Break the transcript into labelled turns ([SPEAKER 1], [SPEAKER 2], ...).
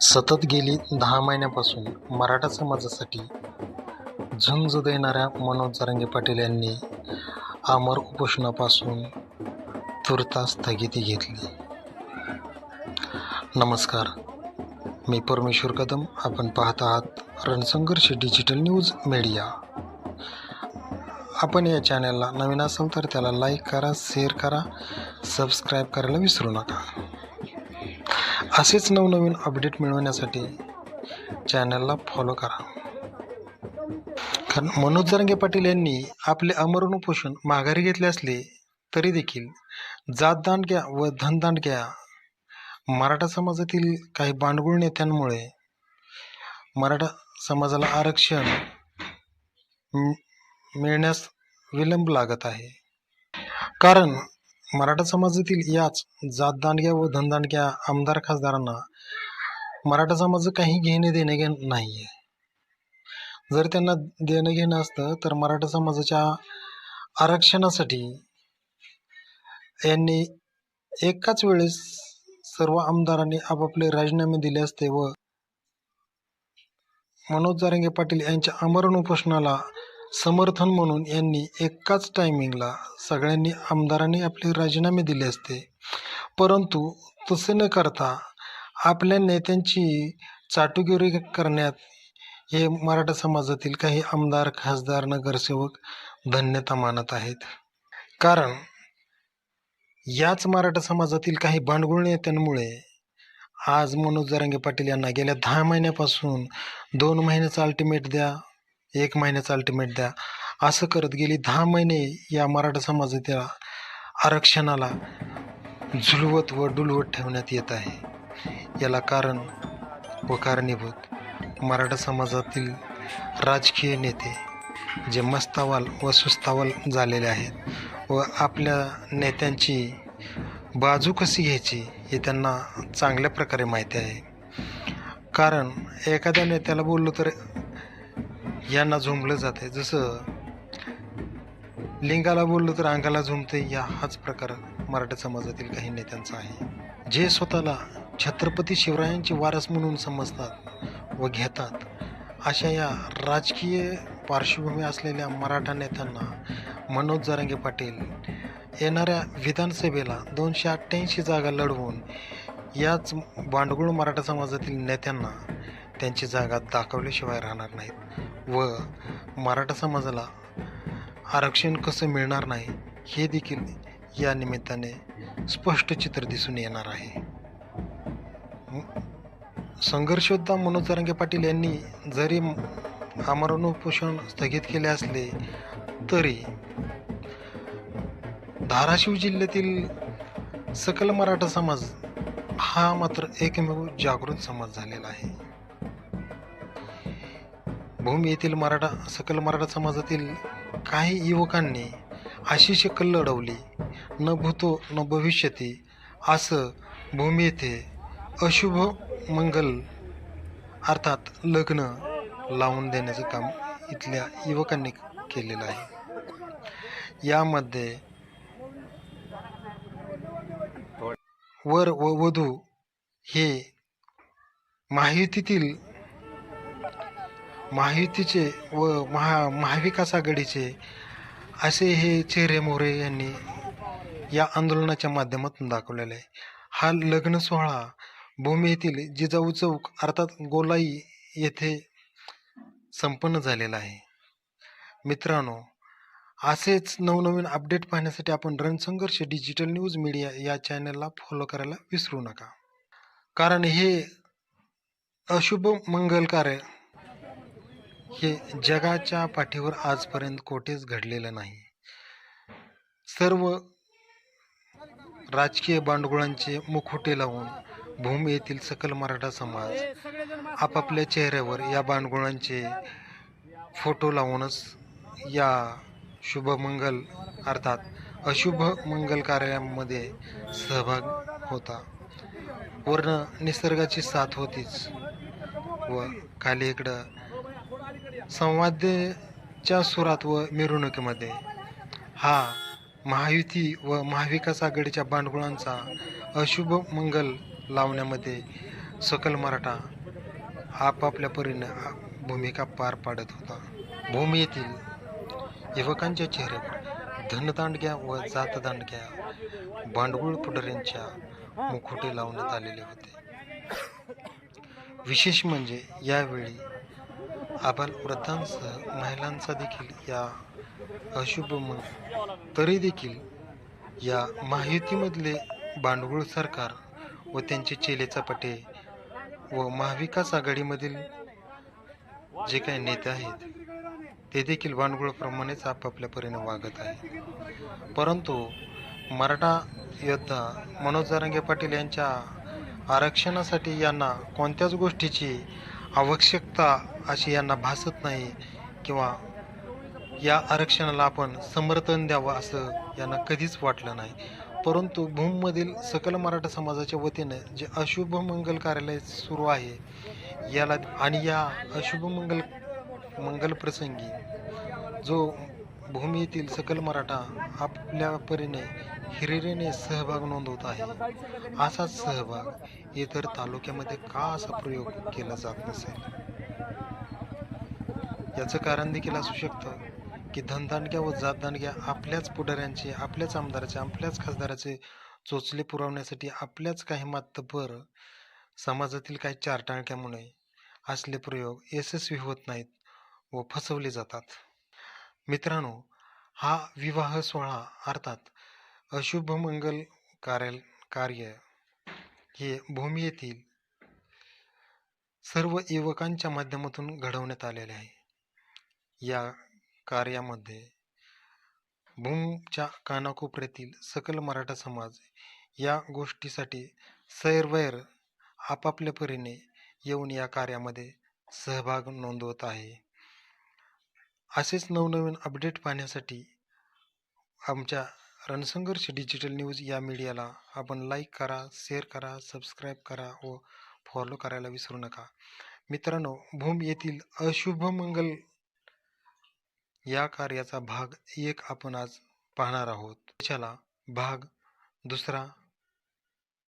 [SPEAKER 1] सतत गेली दहा महिन्यापासून मराठा समाजासाठी झुंज देणाऱ्या मनोज जरांगे पाटील यांनी आमर उपोषणापासून तुर्ता स्थगिती घेतली. नमस्कार. मी परमेश्वर कदम. आपण पाहत आहात रणसंघर्ष डिजिटल न्यूज मीडिया. आपण या चॅनलला नवीन असाल तर त्याला लाईक करा शेअर करा सबस्क्राईब करायला विसरू नका. असेच नवनवीन अपडेट मिळवण्यासाठी चॅनलला फॉलो करा. कारण मनोज जरंगे पाटील यांनी आपले अमरण उपोषण माघारी घेतले असले तरी देखील जातदांडक्या व धनदांडक्या मराठा समाजातील काही बांडगुळ नेत्यांमुळे मराठा समाजाला आरक्षण मिळण्यास विलंब लागत आहे. कारण मराठा समाजातील याच जातदांडग्या व धनदांडग्या आमदार खासदारांना मराठा समाज काही घेणे देणे घे नाही आहे जर त्यांना देणं घेणं असतं तर मराठा समाजाच्या आरक्षणासाठी यांनी एकाच वेळेस सर्व आमदारांनी आपापले राजीनामे दिले असते व मनोज जारंगे पाटील यांच्या आमरण उपोषणाला समर्थन म्हणून यांनी एकाच टायमिंगला सगळ्यांनी आमदारांनी आपले राजीनामे दिले असते. परंतु तसे न करता आपल्या नेत्यांची चाटुगिरी करण्यात हे मराठा समाजातील काही आमदार खासदार नगरसेवक धन्यता मानत आहेत. कारण याच मराठा समाजातील काही भांडगुळ नेत्यांमुळे आज मनोज जरांगे पाटील यांना गेल्या दहा महिन्यापासून दोन महिन्याचा अल्टिमेट द्या एक महिन्याचा अल्टिमेट द्या. असं करत गेली दहा महिने या मराठा समाजातील आरक्षणाला झुलवत व डुलवत ठेवण्यात येत आहे. याला कारण व कारणीभूत मराठा समाजातील राजकीय नेते जे मस्तावाल व सुस्तावाल झालेले आहेत व आपल्या नेत्यांची बाजू कशी घ्यायची हे त्यांना चांगल्या प्रकारे माहिती आहे. कारण एखाद्या नेत्याला बोललो तर यांना झुंबलं जाते जसं लिंगाला बोललं तर अंगाला झुंबते या हाच प्रकार मराठा समाजातील काही नेत्यांचा आहे. जे स्वतःला छत्रपती शिवरायांचे वारस म्हणून समजतात व घेतात अशा या राजकीय पार्श्वभूमी असलेल्या मराठा नेत्यांना मनोज जारंगे पाटील येणाऱ्या विधानसभेला दोनशे अठ्ठ्याऐंशी जागा लढवून याच बांडगुळ मराठा समाजातील नेत्यांना त्यांची जागा दाखवल्याशिवाय राहणार नाहीत. व मराठा समाजाला आरक्षण कसं मिळणार नाही हे देखील या निमित्ताने स्पष्ट चित्र दिसून येणार आहे. संघर्षोद्धा मनोज जरांगे पाटील यांनी जरी आमरण उपोषण स्थगित केले असले तरी धाराशिव जिल्ह्यातील सकल मराठा समाज हा मात्र एकमेव जागृत समाज झालेला आहे. भूमी येथील मराठा सकल मराठा समाजातील काही युवकांनी अशी शकल लढवली. न भूतो न भविष्यती असं भूमी येथे अशुभ मंगल अर्थात लग्न लावून देण्याचं काम इथल्या युवकांनी केलेलं आहे. यामध्ये वर व वधू हे महायुतीतील महायुतीचे व महा महाविकास आघाडीचे असे हे चेहरे मोहरे यांनी या आंदोलनाच्या माध्यमातून दाखवलेले आहे. हा लग्न सोहळा भूमी येथील जिजाऊ चौक अर्थात गोलाई येथे संपन्न झालेला आहे. मित्रांनो असेच नवनवीन अपडेट पाहण्यासाठी आपण रणसंघर्ष डिजिटल न्यूज मीडिया या चॅनलला फॉलो करायला विसरू नका. कारण हे अशुभ मंगल कार्य हे जगाच्या पाठीवर आजपर्यंत कोठेच घडलेलं नाही. सर्व राजकीय बांडगुळांचे मुखोटे लावून भूमी येथील सकल मराठा समाज आपापल्या चेहऱ्यावर या बांडगुळांचे फोटो लावूनच या शुभमंगल अर्थात अशुभ मंगल कार्यामध्ये सहभाग होता. वर्ण निसर्गाची साथ होतीच व खाली इकडं संवादच्या सुरात व मिरवणुकीमध्ये. हा महायुती व महाविकास आघाडीच्या बांडगुळांचा अशुभ मंगल लावण्यामध्ये सकल मराठा आपापल्या परीनं भूमिका पार पाडत होता. भूमी येथील युवकांच्या चेहऱ्यावर धनदांडग्या व जातदांडग्या भांडगुळ पुढाऱ्यांच्या मुखोटे लावण्यात आलेले होते. विशेष म्हणजे यावेळी आबाल वृद्धांसह महिलांचा देखील या अशुभ तरी देखील या महायुतीमधले बांडगुळ सरकार व त्यांचे चेले चपाटे व महाविकास आघाडीमधील जे काही नेते आहेत ते देखील बांडगुळाप्रमाणेच आपापल्या परीने वागत आहे परंतु मराठा योद्धा मनोज जारंगे पाटील यांच्या आरक्षणासाठी यांना कोणत्याच गोष्टीची आवश्यकता अशी यांना भासत नाही किंवा या आरक्षणाला आपण समर्थन द्यावं असं यांना कधीच वाटलं नाही. परंतु भूममधील सकल मराठा समाजाच्या वतीनं जे अशुभ मंगल कार्यालय सुरू आहे याला आणि या अशुभ मंगल मंगल प्रसंगी जो भूमी सकल मराठा आपल्या परीने हिरिरीने सहभाग नोंदवत आहे. असाच सहभाग इतर तालुक्यामध्ये का असा प्रयोग केला जात नसेल? याचं कारण देखील असू शकतं की धनदांडग्या व जातदांडग्या आपल्याच पुढाऱ्यांचे आपल्याच आमदाराचे आपल्याच खासदाराचे चोचले पुरवण्यासाठी आपल्याच काही मातब्बर समाजातील काही चारटाळक्यामुळे असले प्रयोग यशस्वी होत नाहीत व फसवले जातात. मित्रांनो हा विवाह सोहळा अर्थात अशुभ मंगल कार्य कार्य हे भूमी येथील सर्व युवकांच्या माध्यमातून घडवण्यात आलेले आहे. या कार्यामध्ये भूमच्या कानाकोपऱ्यातील सकल मराठा समाज या गोष्टीसाठी सैरवैर आपापल्या परीने येऊन या कार्यामध्ये सहभाग नोंदवत आहे. असेच नवनवीन अपडेट पाहण्यासाठी आमच्या रणसंघर्ष डिजिटल न्यूज या मीडियाला आपण लाईक करा शेअर करा सबस्क्राईब करा व फॉलो करायला विसरू नका. मित्रांनो भूम येथील अशुभ मंगल या कार्याचा भाग एक आपण आज पाहणार आहोत. त्याला भाग दुसरा